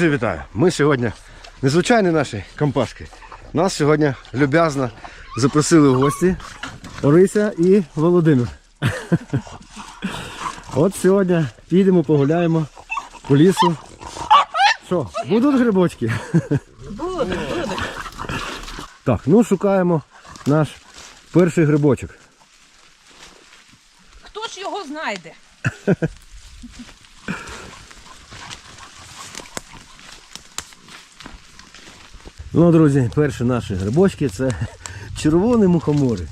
Друзі, вітаю! Ми сьогодні незвичайні наші компашки. Нас сьогодні люб'язно запросили в гості Орися і Володимир. От сьогодні підемо погуляємо по лісу. Що, будуть грибочки? Будуть, будуть. Так, ну шукаємо наш перший грибочок. Хто ж його знайде? Ну, друзі, перші наші грибочки це червоні мухомори.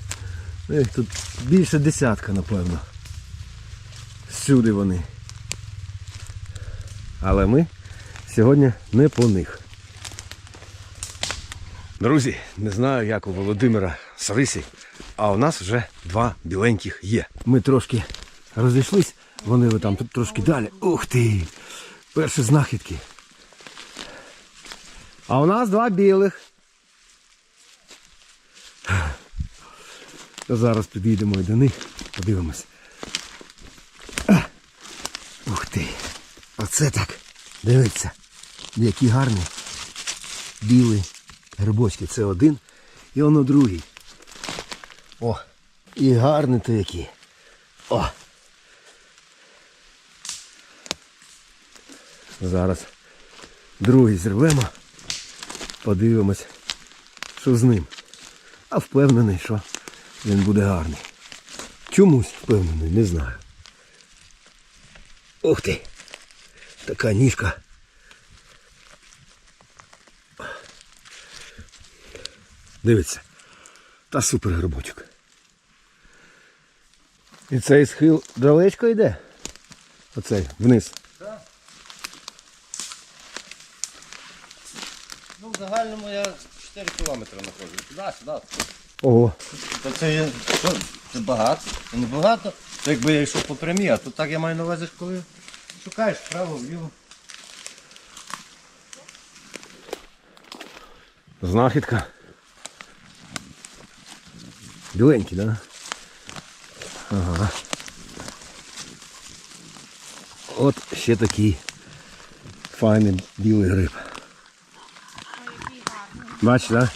Їх тут більше десятка, напевно. Всюди вони. Але ми сьогодні не по них. Друзі, не знаю, як у Володимира Сарисі, а у нас вже два біленьких є. Ми трошки розійшлись, вони там тут трошки далі. Ух ти! Перші знахідки. А у нас два білих. Зараз підійдемо і до них, подивимось. Ух ти! Оце так. Дивіться, які гарні білі грибочки. Це один і воно другий. О, і гарні то які. О! Зараз другий зірвемо. Подивимось, що з ним. А впевнений, що він буде гарний. Чомусь впевнений, не знаю. Ух ти! Така ніжка. Дивіться. Та супер грибочок. І цей схил далечко йде. Оцей вниз. Ну, в загальному я 4 кілометри знаходжу. Туди, сюди. Ого. То це, є- що, це багато, це не багато. То якби я йшов по прямій, а тут так я маю на увазі, коли шукаєш вправо, вліво. Знахідка. Біленький, да? Ага. От ще такий файний білий гриб. Бачиш, да?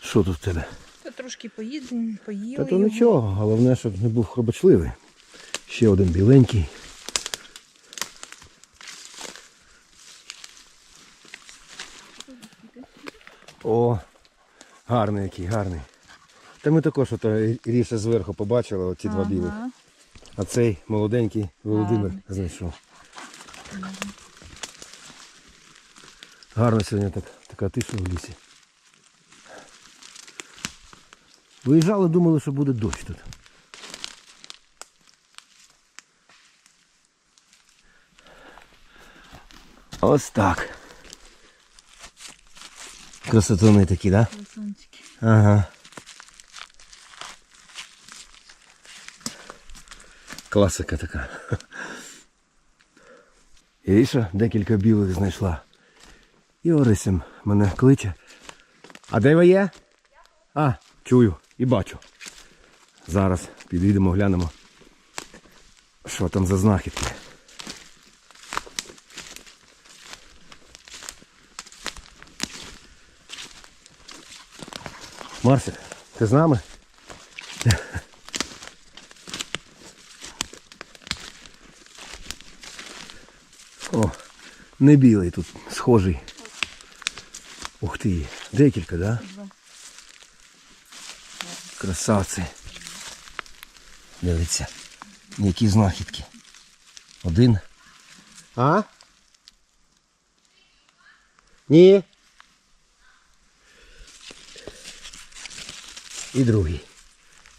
Що тут в тебе? Та трошки поїдемо, поїли. Та то його. нічого, головне, щоб не був хробочливий. Ще один біленький. О, гарний який, гарний. Та ми також ото ріше зверху побачили, оці два білих. Ага. А цей молоденький Володимир Гарний. знайшов. Гарно сьогодні так, така тиша в лісі. Виїжджали, думали, що буде дощ тут. Ось так. Красотони такі, да? Красунчики. Ага. Класика така. І що декілька білих знайшла. І Орисем мене кличе. А де ви є? А, чую і бачу. Зараз підійдемо, глянемо. Що там за знахідки. Марсик, ти з нами? О, не білий тут, схожий. Ух ти, декілька, да? Красавці. Дивіться, які знахідки. Один. А? Ні. І другий.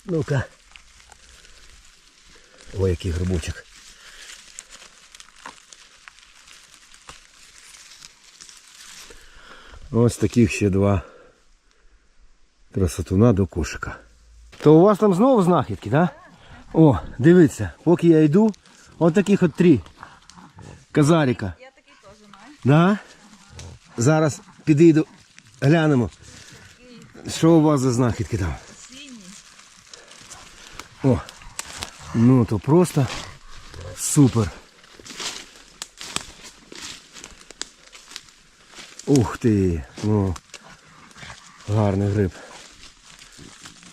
Ну-ка. Ой, який грибочок. Ось таких ще два красотуна до кошика. То у вас там знову знахідки, так? Да? О, дивіться, поки я йду, от таких от три казаріка. Я такий теж маю. Да? Зараз підійду, глянемо. Що у вас за знахідки там? О, ну то просто супер. Ух ти, ну гарний гриб.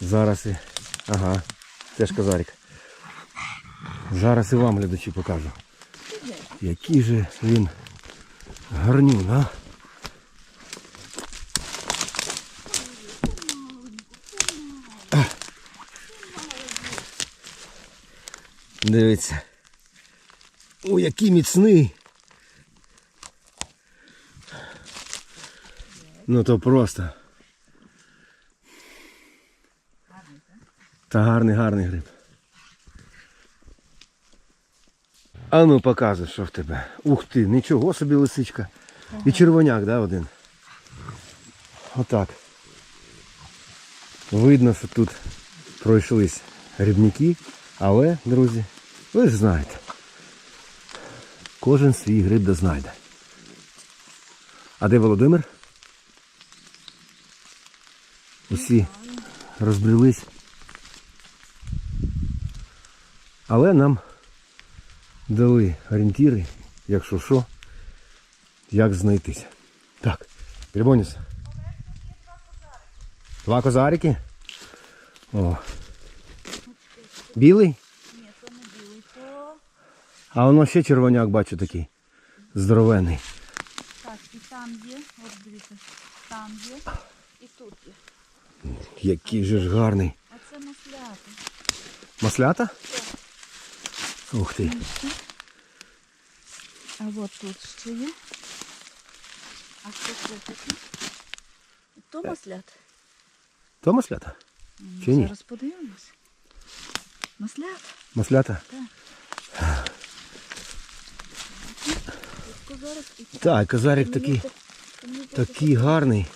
Зараз і. Ага, теж козарик. Зараз і вам глядачі покажу. Який же він гарнюн, а? Дивіться. О, який міцний. Ну то просто. Та гарний, гарний гриб. А ну показуй, що в тебе. Ух ти, нічого собі лисичка. І червоняк, да, один. Отак. Видно, що тут пройшлись грибники, але, друзі, ви ж знаєте. Кожен свій гриб да знайде. А де Володимир? Усі розбрелись. Але нам дали орієнтири, якщо що, як знайтися. Так, Грибоніс. Два козарики? О. Білий? Ні, то не білий, то А воно ще червоняк, бачу такий. Здоровений. так, і там є, от дивіться, там є, і тут є. Який же ж гарний. А це маслята. Маслята? Ух ти. А от тут ще є. А що це таке? То маслята. То маслята? Чи ні? Зараз подивимось. Маслята. Маслята? Зараз і Так, козарик такий, такий гарний.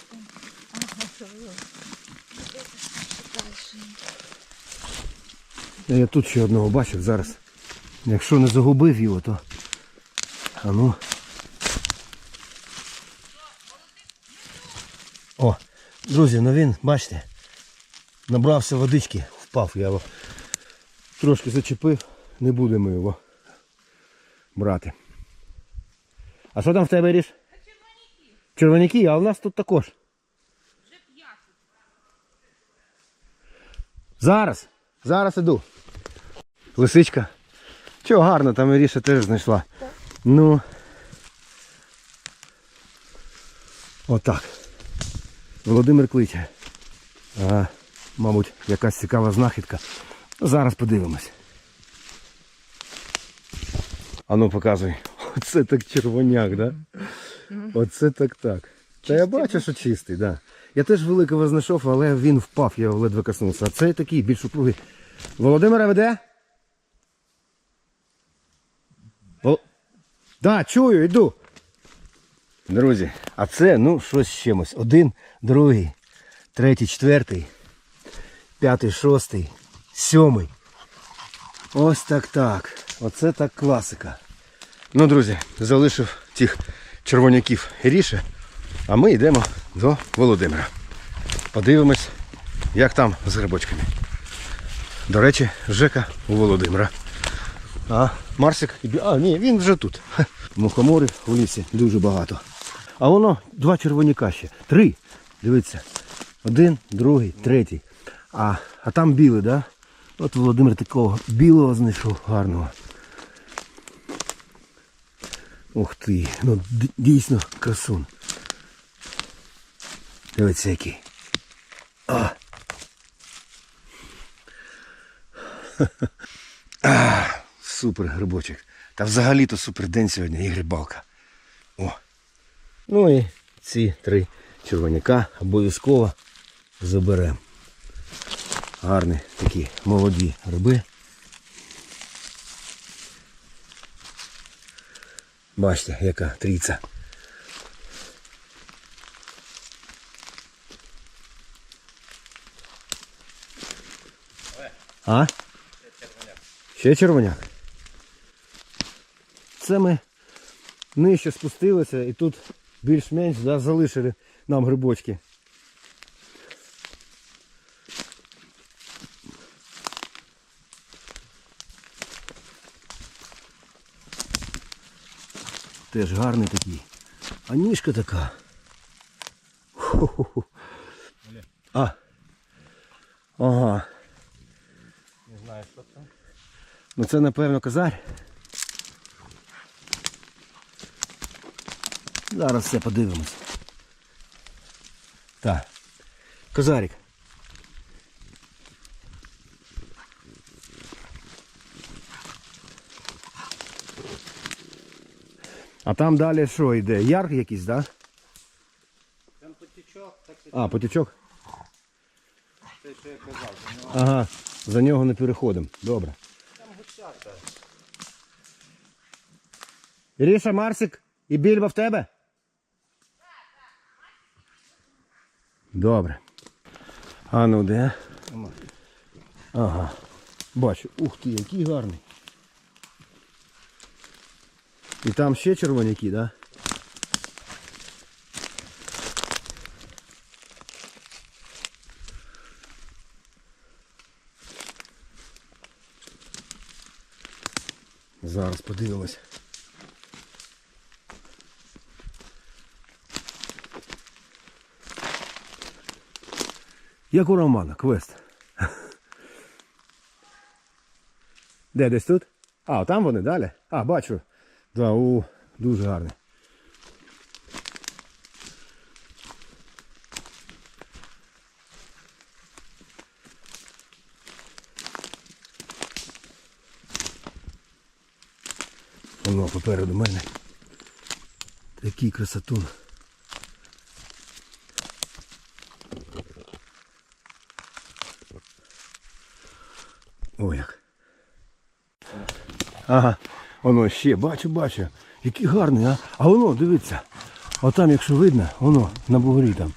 Я тут ще одного бачив зараз. Якщо не загубив його, то. А ну. О, друзі, ну він, бачите, набрався водички, впав, я його трошки зачепив, не будемо його брати. А що там в тебе ріж? Червоняки, а у нас тут також. Зараз, зараз іду. Лисичка. Чого гарно, там Іріша теж знайшла. Ну. Отак. Володимир кличе. А, мабуть, якась цікава знахідка. Зараз подивимось. А ну показуй. Оце так червоняк, да? Оце так так. Та я бачу, що чистий, да. Я теж великого знайшов, але він впав, я його ледве коснувся. А цей такий більш округлий. Володимира веде? Да, чую, йду. Друзі, а це, ну, щось з чимось. Один, другий, третій, четвертий, п'ятий, шостий, сьомий. Ось так так. Оце так класика. Ну, друзі, залишив тих червоняків ріше, а ми йдемо до Володимира. Подивимось, як там з грибочками. До речі, Жека у Володимира. А Марсик А, ні, він вже тут. Мухоморів у лісі дуже багато. А воно два червоняка ще. Три. Дивіться. Один, другий, третій. А, а там білий, да? От Володимир такого білого знайшов гарного. Ух ти, ну дійсно красун. Дивіться який. А. а, супер грибочок. Та взагалі-то супер день сьогодні і грибалка. О. Ну і ці три червоняка обов'язково заберемо. Гарні такі молоді гриби. Бачите, яка трійця. А? Ще червоняк. Це ми нижче спустилися і тут більш-менш да, залишили нам грибочки. Теж гарний такий. А ніжка така. А. Ага. Не знаю, що це. Ну це напевно казарь. Зараз все подивимось. Так. Козарик. А там далі що йде? Яр якийсь, так? Да? Там потічок, так це, А, потічок? те, що я казав. Ну, Ага, за нього не переходимо. Добре. Там гусяка. Іріша, Марсик і більба в тебе? Добре. А ну де? Ага. Бачу. Ух ти, який гарний. І там ще червоняки? Да? Зараз подивимось. Як у Романа, квест. Де десь тут? А, там вони далі? А, бачу. Да, у, дуже гарний. Воно попереду мене. Такий красотун. Ой як. Ага, воно ще, бачу, бачу. Який гарний, а? А воно, дивіться. А там, якщо видно, воно на бугрі там.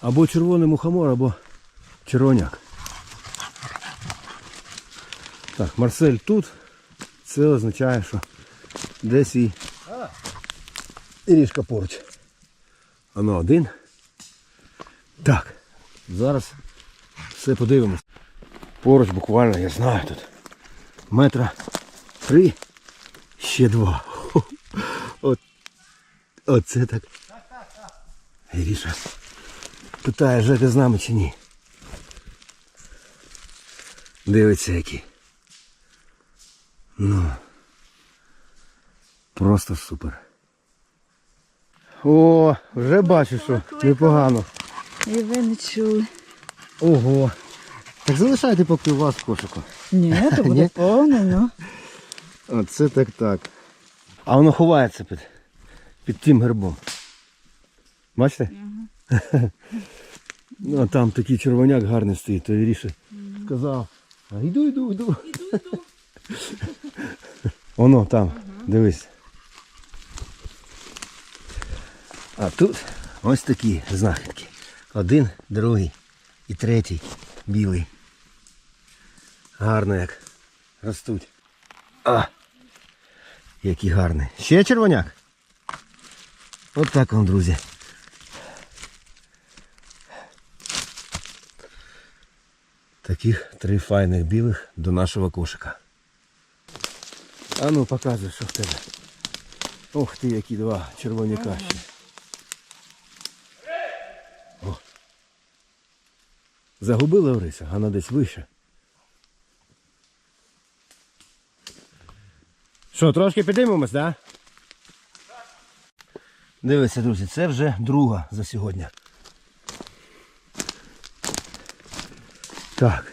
Або червоний мухомор, або червоняк. Так, Марсель тут. Це означає, що десь і ріжка поруч. Воно один. Так, зараз все подивимось. Поруч буквально, я знаю тут. Метра три, ще два. От, оце так. Іріша питає, жити з нами чи ні. Дивиться які. Ну. Просто супер. О, вже бачу, що непогано. І ви не чули. Ого. Так залишайте поки у вас кошику. Ні, то буде повне, ну. Оце так так. А воно ховається під, під тим гербом. Бачите? ну, а там такий червоняк гарний стоїть, то Іріша сказав. А йду, йду, йду. Іду, йду. Воно там, дивись. А тут ось такі знахідки. Один, другий і третій білий. Гарно як ростуть. А, який гарний. Ще червоняк. От так вам, друзі. Таких три файних білих до нашого кошика. А ну показуй, що в тебе. Ох ти, які два червоняка ще. Загубила Орися, вона десь вище. Що, трошки підіймемось, так? Да? Дивіться, друзі, це вже друга за сьогодні. Так.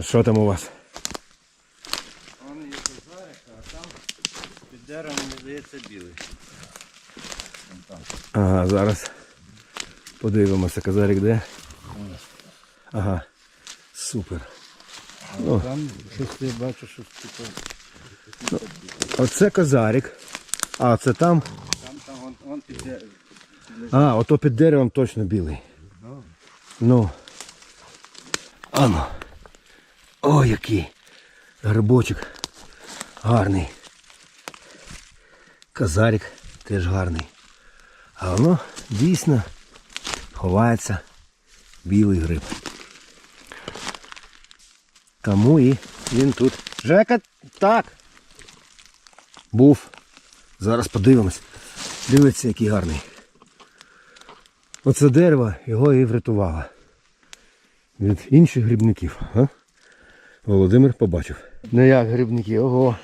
Що там у вас? Вон є козарик, а там під деревом, мені здається, білий. Ага, зараз подивимося, казарик де. Ага. Супер. О. Там щось я бачу, що типу. Оце козарик. А це там. Там, там, вон, вон під деревом. А, ото під деревом точно білий. Ну. Ано. О, який. Грибочок. Гарний. Казарик теж гарний. А воно дійсно ховається білий гриб. Тому і він тут. Жека, так. був. Зараз подивимось. Дивіться, який гарний. Оце дерево його і врятувало. Від інших грибників. А? Володимир побачив. Ну як грибники, ого.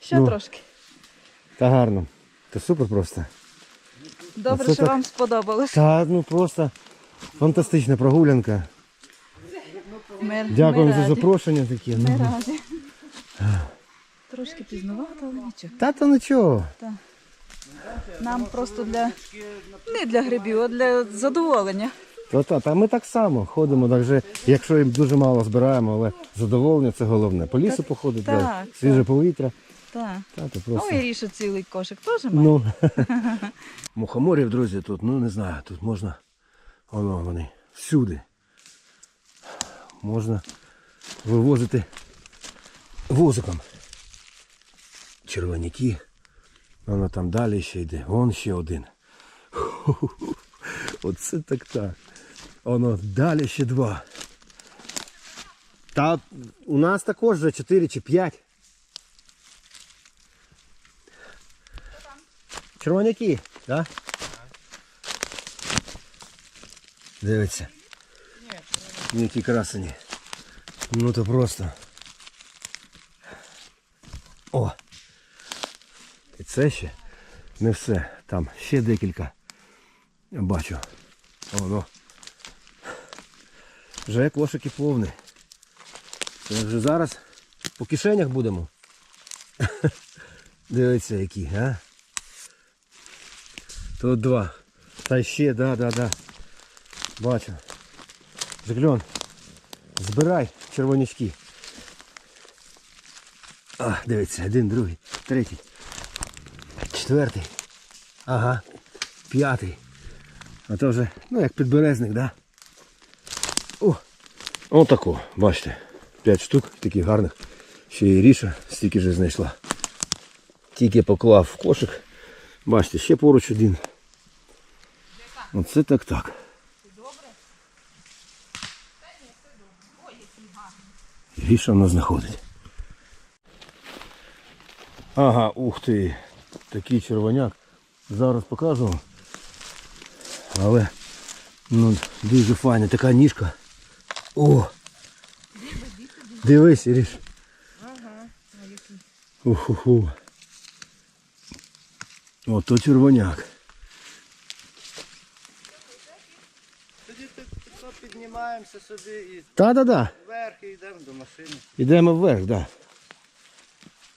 Ще Ну. трошки. Та гарно. Та супер просто. Добре, Оце що так. вам сподобалось. Та ну просто фантастична прогулянка. Ми, Дякую ми за раді. запрошення таке. Ми Ну, раді. Трошки пізновато, але нічого. та то нічого. Нам просто для не для грибів, а для задоволення. Та, та, та ми так само ходимо, так же, якщо їм дуже мало збираємо, але задоволення це головне. По лісу походити, так, да, так. свіже повітря. Так. Та, то Ну просто. і ріше цілий кошик теж має. Ну. Мухоморів, друзі, тут, ну не знаю, тут можна. Воно вони всюди. Можна вивозити возиком. Червоняки. Воно там далі ще йде. Вон ще один. Оце так так. Воно далі ще два. Та у нас також вже 4 чи 5. Червоняки, так? Дивіться. Які красені. Ну то просто. О! І це ще не все. Там ще декілька. Я бачу. Воно. Вже кошики повні. Це вже зараз по кишенях будемо. Дивіться які, а? Тут два. Та ще, да, да, да. Бачу. Жигльон. Збирай червонячки. А, дивіться, один, другий, третій. Четвертий. Ага. П'ятий. А то вже, ну як підберезник, да? О! Отако, бачите. П'ять штук, таких гарних. Ще і ріша стільки ж знайшла. Тільки поклав в кошик. Бачите, ще поруч один. Оце так так. Гріша в нас знаходить. Ага, ух ти. Такий червоняк. Зараз покажу. Але ну, дуже файна така ніжка. О! Дивись, Іріш. Уху-ху. Ото червоняк. Піднімаємося собі і Та-да-да. вверх і йдемо до машини. Йдемо вверх, да.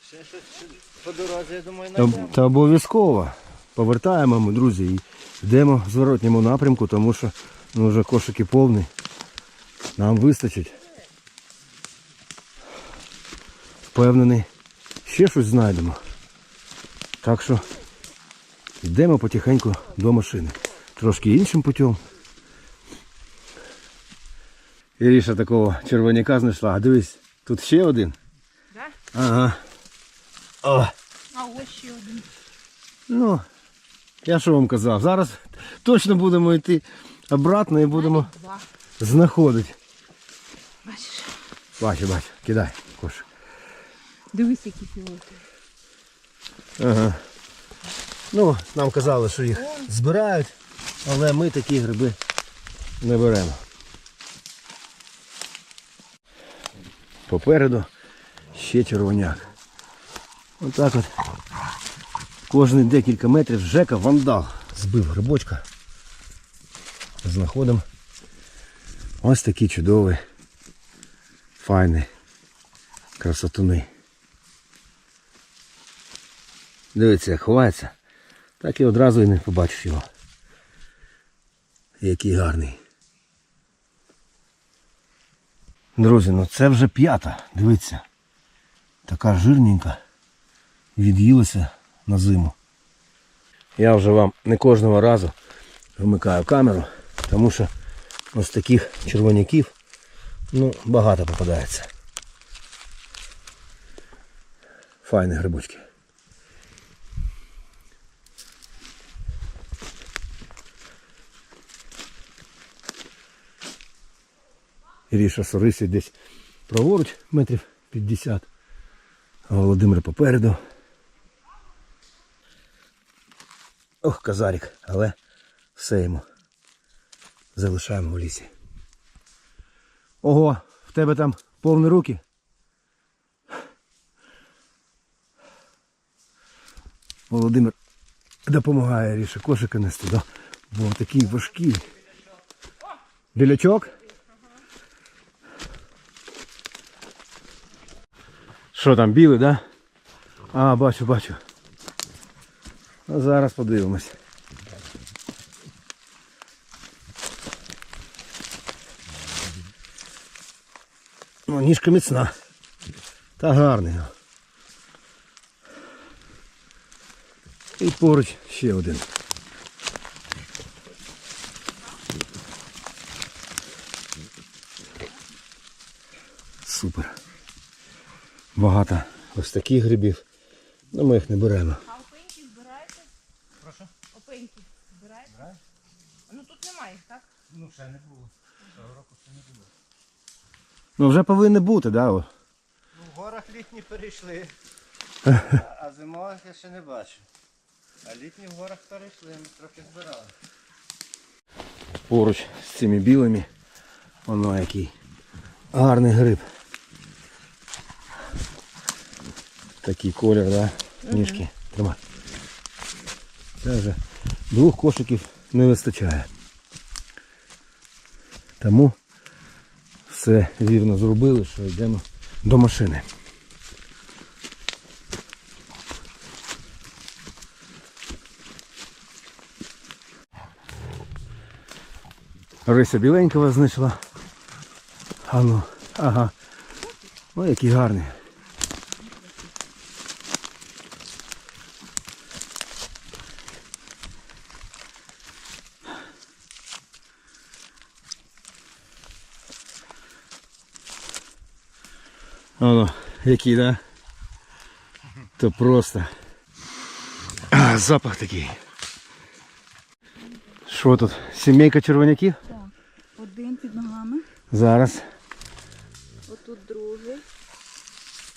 Ще щось по дорозі, я думаю, Та, знайдемо. та обов'язково. Повертаємо ми, друзі, і йдемо в зворотньому напрямку, тому що ну, вже кошики повні. Нам вистачить. Впевнений, ще щось знайдемо. Так що йдемо потихеньку до машини. Трошки іншим путем. Іріша такого червоняка знайшла. А дивись, тут ще один. Да? Ага. О. А ось ще один. Ну, я що вам казав, зараз точно будемо йти обратно і будемо Два. знаходити. Бачиш? Бачу, бачу, кидай кошик. Дивись, які фіолки. Ага. Ну, нам казали, що їх збирають, але ми такі гриби не беремо. Попереду ще червоняк. Отак от. Кожні декілька метрів Жека вандал збив грибочка. Знаходимо ось такі чудові, файні красотуни. Дивіться, як ховається, так і одразу і не побачиш його. Який гарний. Друзі, ну це вже п'ята, дивіться. Така жирненька. Від'їлася на зиму. Я вже вам не кожного разу вмикаю камеру, тому що ось таких червоняків ну, багато попадається. Файні грибочки. Іріша Сорисі десь праворуч метрів 50, а Володимир попереду. Ох, казарик, але все йому. Залишаємо в лісі. Ого, в тебе там повні руки. Володимир допомагає ріше кошика нести, да? бо такий важкий. Білячок? Що там, білий, да? А, бачу, бачу. Зараз подивимось. Ну, ніжка міцна. Та гарний. І поруч ще один. Супер. Багато ось таких грибів. Ну ми їх не беремо. А опеньки збираєте? Прошу? Опеньки збираєте? Ну тут немає, їх, так? Ну, ще не було. Цього року ще не було. Ну вже повинні бути, да? Ну, в горах літні перейшли. А зимових я ще не бачу. А літні в горах перейшли, ми трохи збирали. Поруч з цими білими. Воно який гарний гриб. Такий колір, да? Ніжки. Тримай. Це вже двох кошиків не вистачає. Тому все вірно зробили, що йдемо до машини. Рися біленького знайшла. А ну, ага. Ой, який гарний. Оно, який, да? То просто. А, запах такий. Що тут? Сімейка червоняків? Так. Один під ногами, Зараз. отут другий.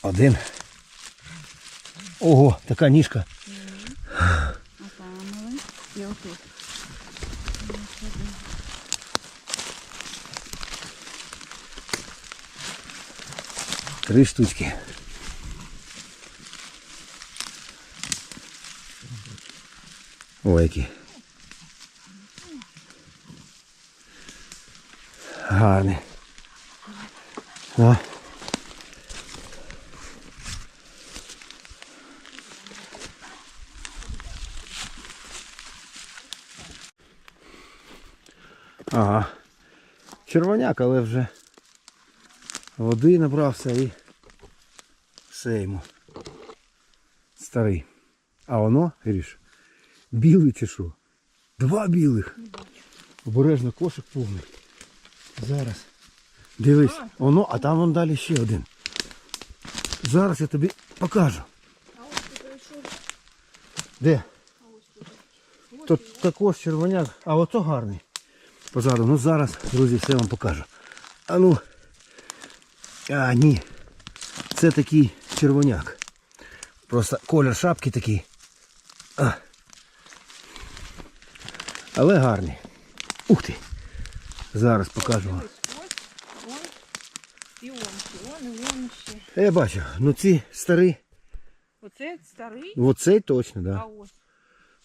Один. Ого, така ніжка. Отамили. І отут. Три штучки. Ой, які. Гарний. А. Ага. Червоняк, але вже води набрався і все йому. Старий. А воно, Гріш, білий чи що? Два білих. Обережно кошик повний. Зараз. Дивись, воно, а там вон далі ще один. Зараз я тобі покажу. Де? Тут також червоняк, а ото гарний. Позаду. Ну зараз, друзі, все вам покажу. А ну. А, ні. Це такий червоняк. Просто колір шапки такий. А. Але гарний. Ух ти. Зараз покажу вам. І он ще, он, і он ще. Я бачу, ну ці старі. Оце старий, Оцей точно, а да. ось.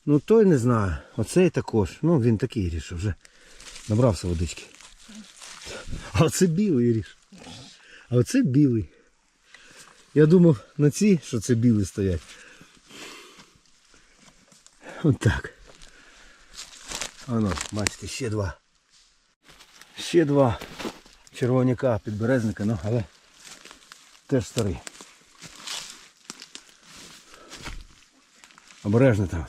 Ну той не знаю. Оцей також. Ну він такий ріш, вже набрався водички. А оце білий ріш. А оце білий. Я думав на ці, що це білий стоять. Отак. Воно, бачите, ще два. Ще два червоняка підберезника, ну але теж старий. Обережно там.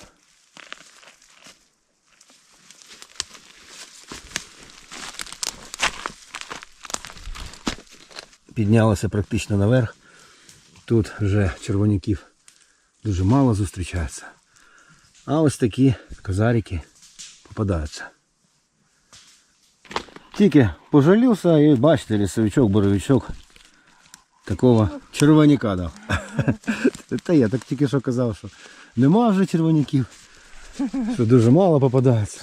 Піднялося практично наверх. Тут вже червоняків дуже мало зустрічається. А ось такі козарики попадаються. Тільки пожалівся і бачите, лісовичок, боровичок такого червоняка дав. Та я так тільки що казав, що нема вже червоняків. що дуже мало попадається.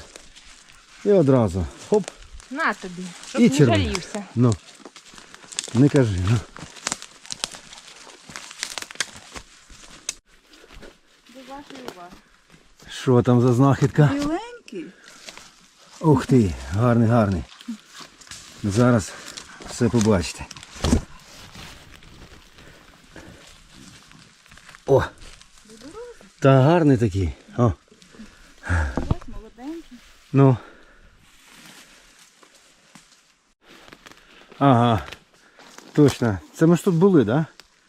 І одразу. Хоп. На тобі, щоб І не червоний. жалівся. Ну. Не кажи, ну. Що там за знахідка? Біленький. Ух ти, гарний, гарний. Зараз все побачите. О! Та гарний такий. О, молоденький. ну. Ага. Точно. Це ми ж тут були, так? Да?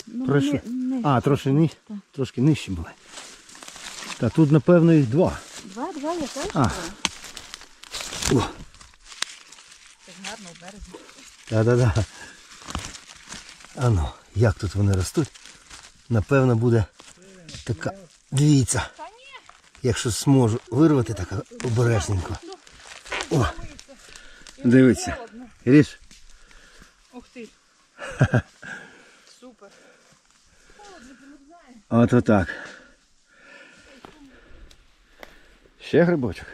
Ну, Пройшли. не, не. А, трошки, ни... трошки нижче були. Та тут, напевно, їх два. Два, два, я теж А. два. О, гарно у березі. да-да-да. А ну, як тут вони ростуть? Напевно, буде така. Дивіться. Якщо зможу вирвати так обережненько. О, дивіться. Ріж. Ух ти. Супер. От отак. Ще грибочок.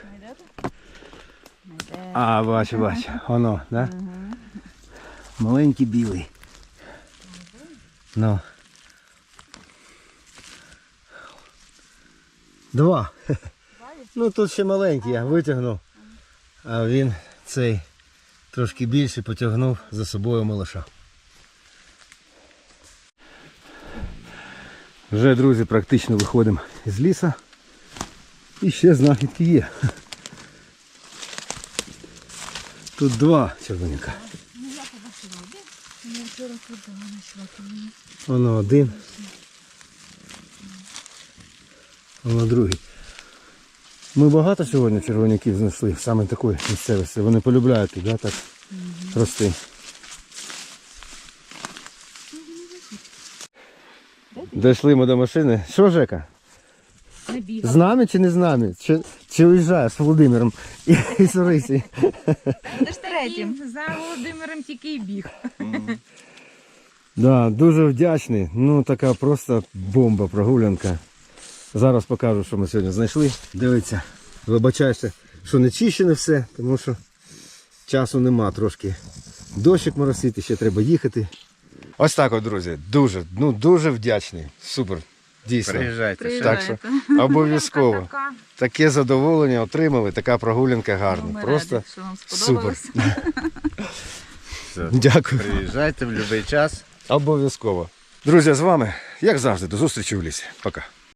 А, бачу, бачу. Воно, да? Маленький білий. Ну. Два. Ну тут ще маленький, я витягнув. А він цей трошки більший потягнув за собою малыша. Вже, друзі, практично виходимо з лісу. І ще знахідки є. Тут два мені. Воно один. Воно другий. Ми багато сьогодні червоняків знайшли саме такої місцевості. Вони полюбляють тут, да, так рости. Дійшли ми до машини. Що, Жека? Не бігав. З нами чи не з нами? Чи, чи уїжджаєш з Володимиром і, і з Орисі? Третім. За Володимиром тільки й біг. Да, дуже вдячний. Ну така просто бомба прогулянка. Зараз покажу, що ми сьогодні знайшли. Дивіться, вибачайся, що не чищене все, тому що часу нема трошки. Дощик моросити, ще треба їхати. Ось так от, друзі. Дуже, ну дуже вдячний. Супер. Дійсно. Приїжджайте. Так що обов'язково. Таке задоволення отримали, така прогулянка гарна. Ну, Просто раді, що вам супер. Все. Дякую. Приїжджайте в будь-який час. Обов'язково. Друзі, з вами, як завжди, до зустрічі в лісі. Пока.